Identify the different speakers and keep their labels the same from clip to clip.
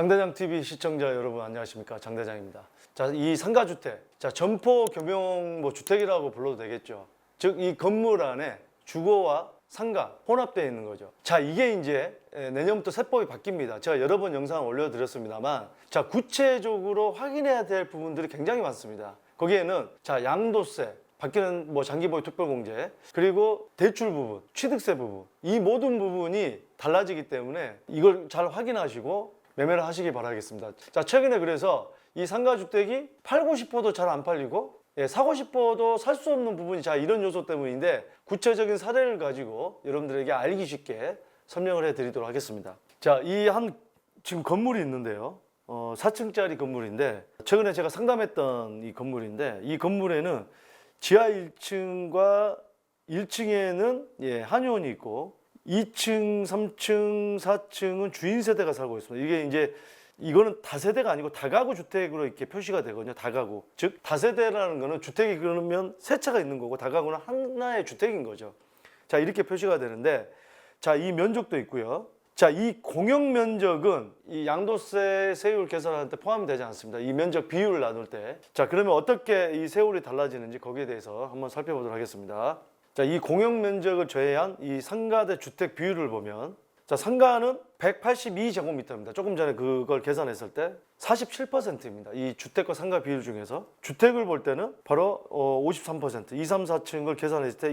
Speaker 1: 장대장 TV 시청자 여러분 안녕하십니까 장대장입니다. 자, 이 상가주택, 자 점포 겸용 뭐 주택이라고 불러도 되겠죠. 즉 이 건물 안에 주거와 상가 혼합되어 있는 거죠. 자 이게 이제 에, 내년부터 세법이 바뀝니다. 제가 여러 번 영상 올려드렸습니다만, 자 구체적으로 확인해야 될 부분들이 굉장히 많습니다. 거기에는 자 양도세, 바뀌는 뭐 장기보유 특별공제 그리고 대출 부분, 취득세 부분 이 모든 부분이 달라지기 때문에 이걸 잘 확인하시고 매매를 하시기 바라겠습니다. 자 최근에 그래서 이 상가주택이 팔고 싶어도 잘 안 팔리고 예, 사고 싶어도 살 수 없는 부분이 자 이런 요소 때문인데 구체적인 사례를 가지고 여러분들에게 알기 쉽게 설명을 해드리도록 하겠습니다. 자 이 한 지금 건물이 있는데요. 어, 4층짜리 건물인데 최근에 제가 상담했던 이 건물인데 이 건물에는 지하 1층과 1층에는 예, 한의원이 있고 2층, 3층, 4층은 주인 세대가 살고 있습니다. 이게 이제 이거는 다세대가 아니고 다가구 주택으로 이렇게 표시가 되거든요. 다가구. 즉 다세대라는 거는 주택이 그러면 세 채가 있는 거고 다가구는 하나의 주택인 거죠. 자, 이렇게 표시가 되는데 자, 이 면적도 있고요. 자, 이 공용 면적은 이 양도세 세율 계산할 때 포함이 되지 않습니다. 이 면적 비율을 나눌 때. 자, 그러면 어떻게 이 세율이 달라지는지 거기에 대해서 한번 살펴보도록 하겠습니다. 자, 이 공용 면적을 제외한 이 상가대 주택 비율을 보면 자, 상가는 182제곱미터입니다. 조금 전에 그걸 계산했을 때 47%입니다. 이 주택과 상가 비율 중에서 주택을 볼 때는 바로 어, 53%, 2, 3, 4층을 계산했을 때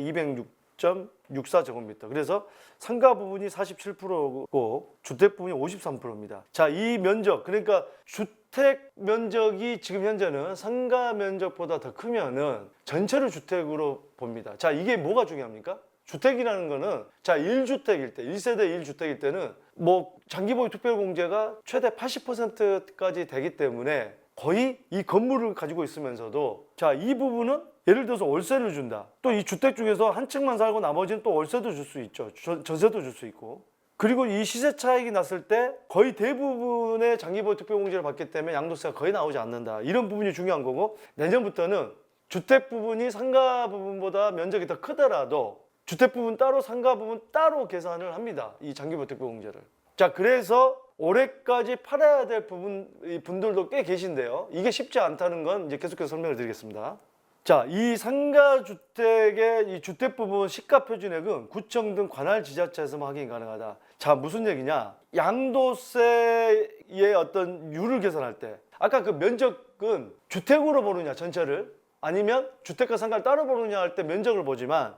Speaker 1: 206.64제곱미터. 그래서 상가 부분이 47%고 주택 부분이 53%입니다. 자, 이 면적 그러니까 주택 면적이 지금 현재는 상가 면적보다 더 크면은 전체를 주택으로 봅니다. 자, 이게 뭐가 중요합니까? 주택이라는 거는 자 1주택일 때 1세대 1주택일 때는 뭐 장기보유 특별공제가 최대 80%까지 되기 때문에 거의 이 건물을 가지고 있으면서도 자 이 부분은 예를 들어서 월세를 준다 또 이 주택 중에서 한 층만 살고 나머지는 또 월세도 줄 수 있죠 전- 전세도 줄 수 있고 그리고 이 시세 차익이 났을 때 거의 대부분의 장기보유 특별공제를 받기 때문에 양도세가 거의 나오지 않는다 이런 부분이 중요한 거고 내년부터는 주택 부분이 상가 부분보다 면적이 더 크더라도 주택 부분 따로 상가 부분 따로 계산을 합니다. 이 장기보유 특별공제를. 자, 그래서 올해까지 팔아야 될 부분 이 분들도 꽤 계신데요. 이게 쉽지 않다는 건 이제 계속해서 설명을 드리겠습니다. 자, 이 상가 주택의 이 주택 부분 시가 표준액은 구청 등 관할 지자체에서만 확인이 가능하다. 자, 무슨 얘기냐? 양도세의 어떤 율을 계산할 때 아까 그 면적은 주택으로 보느냐 전체를 아니면 주택과 상가를 따로 보느냐 할 때 면적을 보지만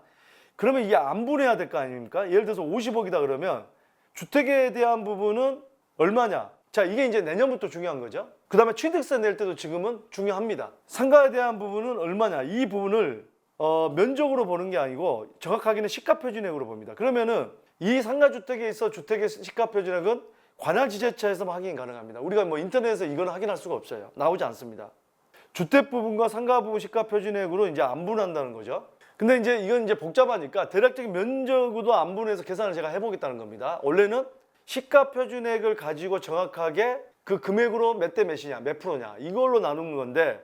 Speaker 1: 그러면 이게 안 분해야 될 거 아닙니까? 예를 들어서 50억이다 그러면 주택에 대한 부분은 얼마냐? 자, 이게 이제 내년부터 중요한 거죠. 그 다음에 취득세 낼 때도 지금은 중요합니다. 상가에 대한 부분은 얼마냐? 이 부분을 어, 면적으로 보는 게 아니고 정확하게는 시가표준액으로 봅니다. 그러면은 이 상가주택에 있어 주택의 시가표준액은 관할 지자체에서만 확인이 가능합니다. 우리가 뭐 인터넷에서 이거는 확인할 수가 없어요. 나오지 않습니다. 주택 부분과 상가 부분 시가 표준액으로 이제 안분한다는 거죠. 근데 이제 이건 이제 복잡하니까 대략적인 면적으로 안분해서 계산을 제가 해보겠다는 겁니다. 원래는 시가 표준액을 가지고 정확하게 그 금액으로 몇 대 몇이냐, 몇 프로냐 이걸로 나누는 건데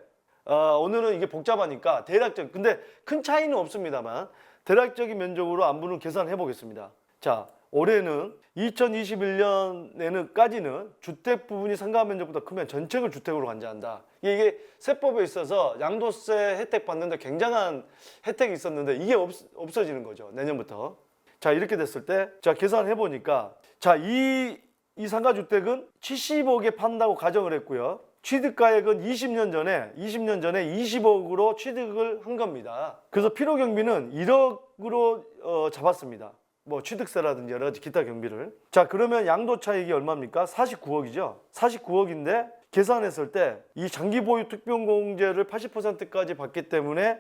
Speaker 1: 어, 오늘은 이게 복잡하니까 대략적 근데 큰 차이는 없습니다만 대략적인 면적으로 안분을 계산해 보겠습니다. 자, 올해는 2021년에는까지는 주택 부분이 상가 면적보다 크면 전체를 주택으로 간주한다. 이게 세법에 있어서 양도세 혜택 받는데 굉장한 혜택이 있었는데 이게 없, 없어지는 거죠. 내년부터. 자, 이렇게 됐을 때, 자, 계산해 보니까, 자, 이, 이 상가주택은 70억에 판다고 가정을 했고요. 취득가액은 20년 전에, 20년 전에 20억으로 취득을 한 겁니다. 그래서 필요 경비는 1억으로 어, 잡았습니다. 뭐 취득세라든지 여러 가지 기타 경비를. 자, 그러면 양도 차익이 얼마입니까? 49억이죠. 49억인데 계산했을 때 이 장기 보유 특별공제를 80%까지 받기 때문에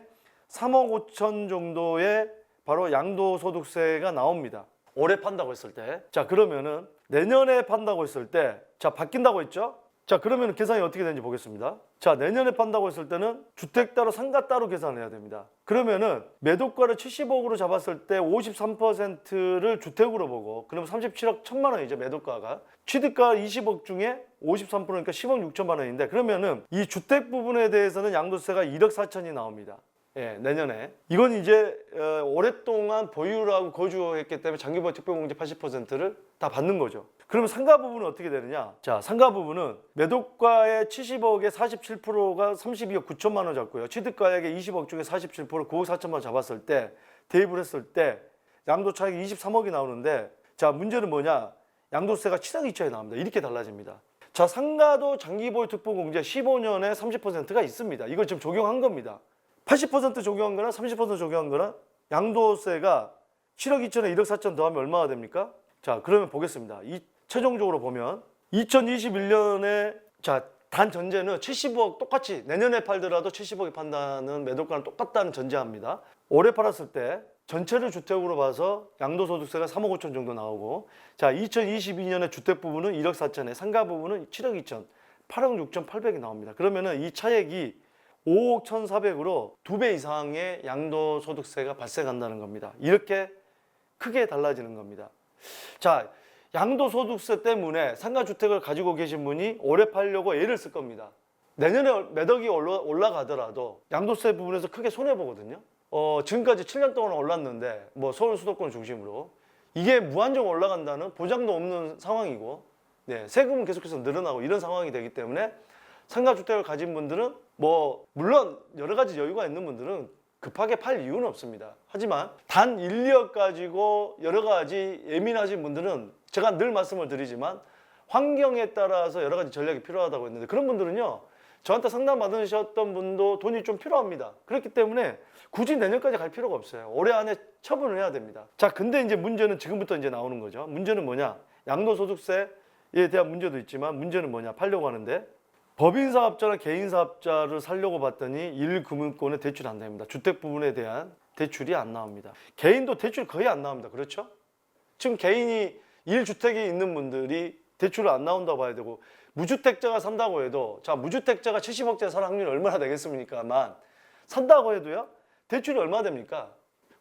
Speaker 1: 3억 5천 정도의 바로 양도소득세가 나옵니다. 올해 판다고 했을 때. 자, 그러면은 내년에 판다고 했을 때, 자, 바뀐다고 했죠? 자, 그러면 계산이 어떻게 되는지 보겠습니다. 자, 내년에 판다고 했을 때는 주택 따로 상가 따로 계산을 해야 됩니다. 그러면은 매도가를 70억으로 잡았을 때 53%를 주택으로 보고, 그러면 37억 1천만 원이죠, 매도가가. 취득가 20억 중에 53%니까 10억 6천만 원인데, 그러면은 이 주택 부분에 대해서는 양도세가 1억 4천이 나옵니다. 예, 내년에. 이건 이제 어, 오랫동안 보유를 하고 거주했기 때문에 장기보유 특별공제 80%를 다 받는 거죠. 그러면 상가 부분은 어떻게 되느냐? 자, 상가 부분은 매도가의 70억의 47%가 32억 9천만 원 잡고요. 취득가액의 20억 중에 47% 9억 4천만 원 잡았을 때 대입을 했을 때 양도 차익이 23억이 나오는데 자, 문제는 뭐냐? 양도세가 7억 2천이 나옵니다. 이렇게 달라집니다. 자, 상가도 장기보유 특보공제 15년에 30%가 있습니다. 이걸 지금 적용한 겁니다. 80% 적용한 거나 30% 적용한 거나 양도세가 7억 2천에 1억 4천 더하면 얼마가 됩니까? 자, 그러면 보겠습니다. 이 최종적으로 보면 2021년에 자, 단 전제는 70억 똑같이 내년에 팔더라도 70억에 판다는 매도가는 똑같다는 전제합니다. 올해 팔았을 때 전체를 주택으로 봐서 양도소득세가 3억 5천 정도 나오고 자 2022년에 주택 부분은 1억 4천에 상가 부분은 7억 2천 8억 6천 8백이 나옵니다. 그러면은 이 차액이 5억 1,400으로 두 배 이상의 양도소득세가 발생한다는 겁니다. 이렇게 크게 달라지는 겁니다. 자, 양도소득세 때문에 상가주택을 가지고 계신 분이 올해 팔려고 애를 쓸 겁니다. 내년에 매덕이 올라, 올라가더라도 양도세 부분에서 크게 손해보거든요. 어, 지금까지 7년 동안 올랐는데, 뭐 서울 수도권 중심으로. 이게 무한정 올라간다는 보장도 없는 상황이고, 네, 세금은 계속해서 늘어나고 이런 상황이 되기 때문에 상가주택을 가진 분들은 뭐, 물론 여러 가지 여유가 있는 분들은 급하게 팔 이유는 없습니다. 하지만 단 1, 2억 가지고 여러 가지 예민하신 분들은 제가 늘 말씀을 드리지만 환경에 따라서 여러 가지 전략이 필요하다고 했는데 그런 분들은요. 저한테 상담 받으셨던 분도 돈이 좀 필요합니다. 그렇기 때문에 굳이 내년까지 갈 필요가 없어요. 올해 안에 처분을 해야 됩니다. 자, 근데 이제 문제는 지금부터 이제 나오는 거죠. 문제는 뭐냐? 양도소득세에 대한 문제도 있지만 문제는 뭐냐? 팔려고 하는데 법인 사업자나 개인 사업자를 살려고 봤더니 1금융권에 대출이 안 됩니다. 주택 부분에 대한 대출이 안 나옵니다. 개인도 대출 거의 안 나옵니다. 그렇죠? 지금 개인이 1주택이 있는 분들이 대출을 안 나온다고 봐야 되고 무주택자가 산다고 해도 자 무주택자가 70억짜리 살 확률이 얼마나 되겠습니까만 산다고 해도요 대출이 얼마 됩니까?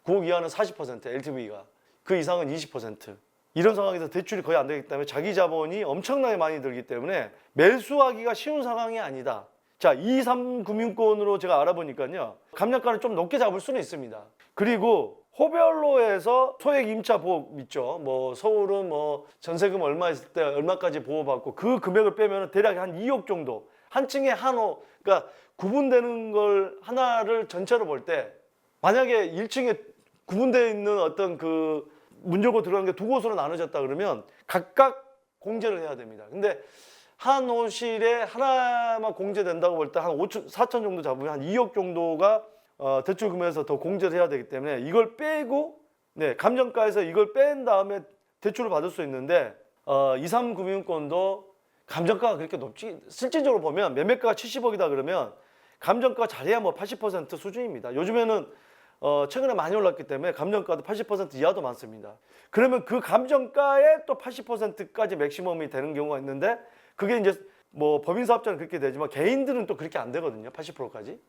Speaker 1: 9억 이하는 40% LTV가 그 이상은 20% 이런 상황에서 대출이 거의 안 되기 때문에 자기 자본이 엄청나게 많이 들기 때문에 매수하기가 쉬운 상황이 아니다. 자, 2, 3 금융권으로 제가 알아보니까요. 감량가를 좀 높게 잡을 수는 있습니다. 그리고 호별로 해서 소액 임차 보험 있죠. 뭐 서울은 뭐 전세금 얼마 있을 때 얼마까지 보호받고 그 금액을 빼면 대략 한 2억 정도 한 층에 한 호 그러니까 구분되는 걸 하나를 전체로 볼 때 만약에 1층에 구분되어 있는 어떤 그 문제고 들어간 게 두 곳으로 나눠졌다 그러면 각각 공제를 해야 됩니다. 근데 한 호실에 하나만 공제된다고 볼 때 한 5천, 4천 정도 잡으면 한 2억 정도가 어, 대출 금액에서 더 공제를 해야 되기 때문에 이걸 빼고 네, 감정가에서 이걸 뺀 다음에 대출을 받을 수 있는데 어, 2, 3금융권도 감정가가 그렇게 높지 실질적으로 보면 매매가가 70억이다 그러면 감정가 잘해야 뭐 80% 수준입니다. 요즘에는 어, 최근에 많이 올랐기 때문에 감정가도 80% 이하도 많습니다. 그러면 그 감정가에 또 80%까지 맥시멈이 되는 경우가 있는데 그게 이제 뭐 법인 사업자는 그렇게 되지만 개인들은 또 그렇게 안 되거든요. 80%까지.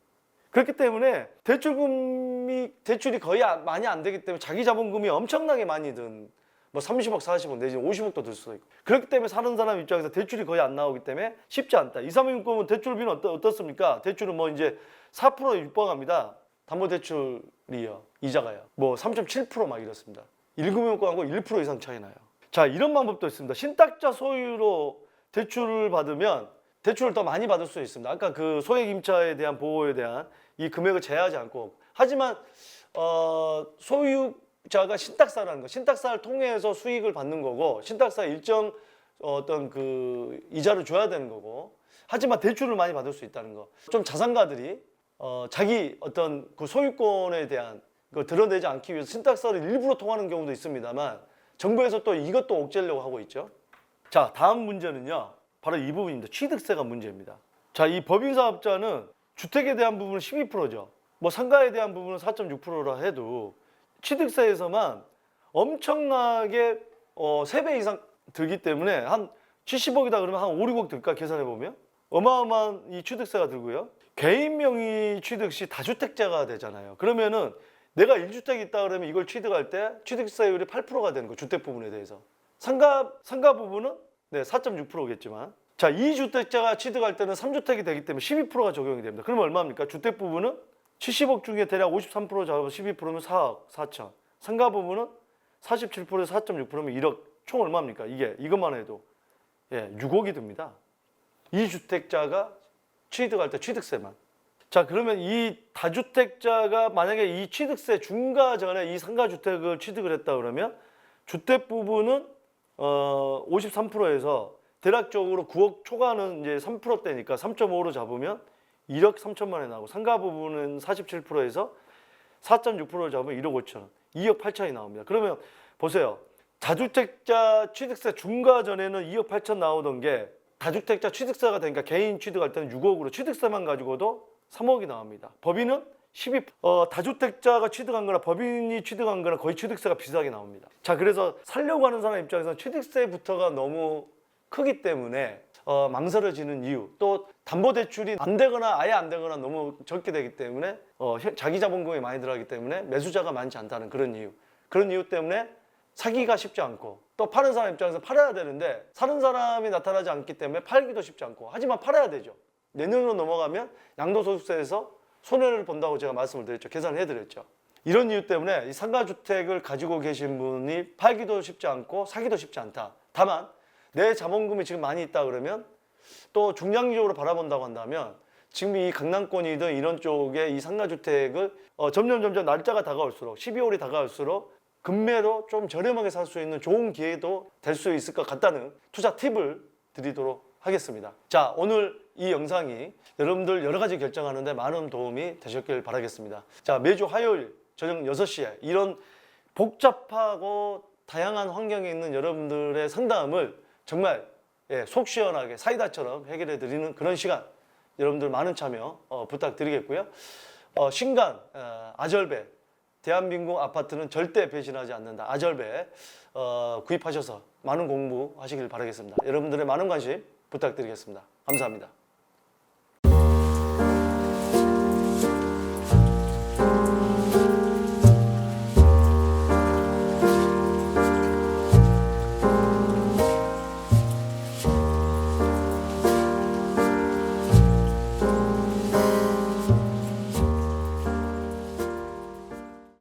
Speaker 1: 그렇기 때문에 대출금이 대출이 거의 안- 많이 안 되기 때문에 자기 자본금이 엄청나게 많이 든 뭐 30억, 40억 내지 50억도 들 수도 있고 그렇기 때문에 사는 사람 입장에서 대출이 거의 안 나오기 때문에 쉽지 않다. 2, 3금융권은 대출비는 어떠, 어떻습니까? 대출은 뭐 이제 4%에 육박합니다. 담보대출이요. 이자가요. 뭐 3.7%막 이렇습니다. 1금융권하고 1% 이상 차이 나요. 자, 이런 방법도 있습니다. 신탁자 소유로 대출을 받으면 대출을 더 많이 받을 수 있습니다. 아까 그 소액 임차에 대한 보호에 대한 이 금액을 제한하지 않고 하지만 어, 소유자가 신탁사라는 거, 신탁사를 통해서 수익을 받는 거고 신탁사 일정 어떤 그 이자를 줘야 되는 거고 하지만 대출을 많이 받을 수 있다는 거. 좀 자산가들이 어, 자기 어떤 그 소유권에 대한 그 드러내지 않기 위해서 신탁사를 일부러 통하는 경우도 있습니다만 정부에서 또 이것도 옥죄려고 하고 있죠. 자, 다음 문제는요. 바로 이 부분입니다. 취득세가 문제입니다. 자, 이 법인 사업자는 주택에 대한 부분은 12%죠. 뭐 상가에 대한 부분은 4.6%라 해도 취득세에서만 엄청나게 어, 3배 이상 들기 때문에 한 70억이다 그러면 한 5, 6억 들까 계산해 보면 어마어마한 이 취득세가 들고요. 개인 명의 취득 시 다주택자가 되잖아요. 그러면은 내가 1주택 있다 그러면 이걸 취득할 때 취득세율이 8%가 되는 거 주택 부분에 대해서. 상가 상가 부분은 네, 4.6%겠지만 자, 2주택자가 취득할 때는 3주택이 되기 때문에 12%가 적용이 됩니다. 그러면 얼마입니까? 주택 부분은 70억 중에 대략 53% 잡아서 12%면 4억 4천. 상가 부분은 47%에서 4.6%면 1억. 총 얼마입니까? 이게 이것만 해도 예, 6억이 듭니다. 이 주택자가 취득할 때 취득세만. 자, 그러면 이 다주택자가 만약에 이 취득세 중과 전에 이 상가 주택을 취득을 했다 그러면 주택 부분은 어 53%에서 대략적으로 9억 초과는 이제 3%대니까 3.5로 잡으면 1억 3천만 원이 나오고 상가 부분은 47%에서 4.6%를 잡으면 1억 5천 원, 2억 8천이 나옵니다. 그러면 보세요. 다주택자 취득세 중과 전에는 2억 8천 나오던 게 다주택자 취득세가 되니까 개인 취득할 때는 6억으로 취득세만 가지고도 3억이 나옵니다. 법인은 12, 어, 다주택자가 취득한 거나 법인이 취득한 거나 거의 취득세가 비슷하게 나옵니다. 자, 그래서 살려고 하는 사람 입장에서는 취득세부터가 너무 크기 때문에 어, 망설여지는 이유 또 담보대출이 안 되거나 아예 안 되거나 너무 적게 되기 때문에 어, 현- 자기 자본금이 많이 들어가기 때문에 매수자가 많지 않다는 그런 이유 그런 이유 때문에 사기가 쉽지 않고 또 파는 사람 입장에서 팔아야 되는데 사는 사람이 나타나지 않기 때문에 팔기도 쉽지 않고 하지만 팔아야 되죠. 내년으로 넘어가면 양도소득세에서 손해를 본다고 제가 말씀을 드렸죠. 계산을 해드렸죠. 이런 이유 때문에 이 상가주택을 가지고 계신 분이 팔기도 쉽지 않고 사기도 쉽지 않다. 다만 내 자본금이 지금 많이 있다 그러면 또 중장기적으로 바라본다고 한다면 지금 이 강남권이든 이런 쪽에 이 상가주택을 어, 점점 점점 날짜가 다가올수록 12월이 다가올수록 금매로 좀 저렴하게 살 수 있는 좋은 기회도 될 수 있을 것 같다는 투자 팁을 드리도록 하겠습니다. 자 오늘 이 영상이 여러분들 여러 가지 결정하는데 많은 도움이 되셨길 바라겠습니다. 자 매주 화요일 저녁 6시에 이런 복잡하고 다양한 환경에 있는 여러분들의 상담을 정말 예, 속 시원하게 사이다처럼 해결해 드리는 그런 시간 여러분들 많은 참여 어, 부탁드리겠고요. 어, 신간 어, 아절배 대한민국 아파트는 절대 배신하지 않는다. 아절배 어, 구입하셔서 많은 공부하시길 바라겠습니다. 여러분들의 많은 관심 부탁드리겠습니다. 감사합니다.